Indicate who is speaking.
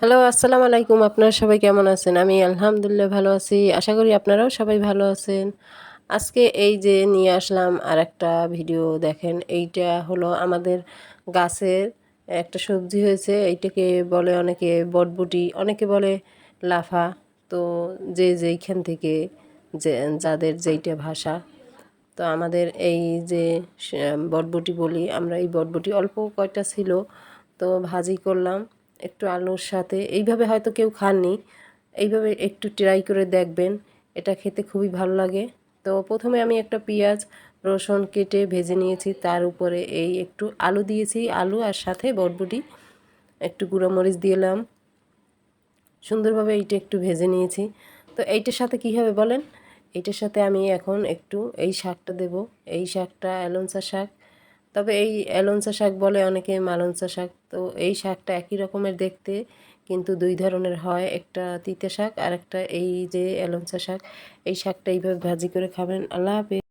Speaker 1: Hello আসসালামু আলাইকুম। আপনারা সবাই কেমন আছেন? আমি আলহামদুলিল্লাহ ভালো আছি। আশা করি আপনারাও সবাই ভালো আছেন। আজকে এই যে নিয়ে আসলাম আর একটা ভিডিও, দেখেন, এইটা হলো আমাদের গাছের একটা সবজি হয়েছে। এইটাকে বলে অনেকে বটবুটি, অনেকে বলে লাফা। তো যে যেইখান থেকে যে, যাদের যেইটা ভাষা। তো আমাদের এই যে বটবুটি বলি, আমরা এই বটবটি অল্প কয়টা ছিল, তো ভাজি করলাম। একটু আলুর সাথে। এইভাবে হয়তো কেউ খাননি। এইভাবে একটু ট্রাই করে দেখবেন। এটা খেতে খুবই ভালো লাগে। তো প্রথমে আমি একটা পেঁয়াজ, রসুন কেটে ভেজে নিয়েছি। তার উপরে এই একটু আলু দিয়েছি। আলু আর সাথে বটবুটি একটু গুঁড়ো মরিচ দিলাম সুন্দরভাবে এইটা একটু ভেজে নিয়েছি। তো এইটার সাথে কী হবে বলেন? এইটার সাথে আমি এখন একটু এই শাকটা দেব। এই শাকটা অ্যালনসা শাক। তবে এই অ্যালঞ্চা শাক বলে অনেকে মালঞ্চা শাক, তো এই শাকটা একই রকমের দেখতে, কিন্তু দুই ধরনের হয়, একটা তিতে শাক আর একটা এই যে অ্যালঞ্চা শাক। এই শাকটা এইভাবে ভাজি করে খাবেন। আল্লাহ হাফেজ।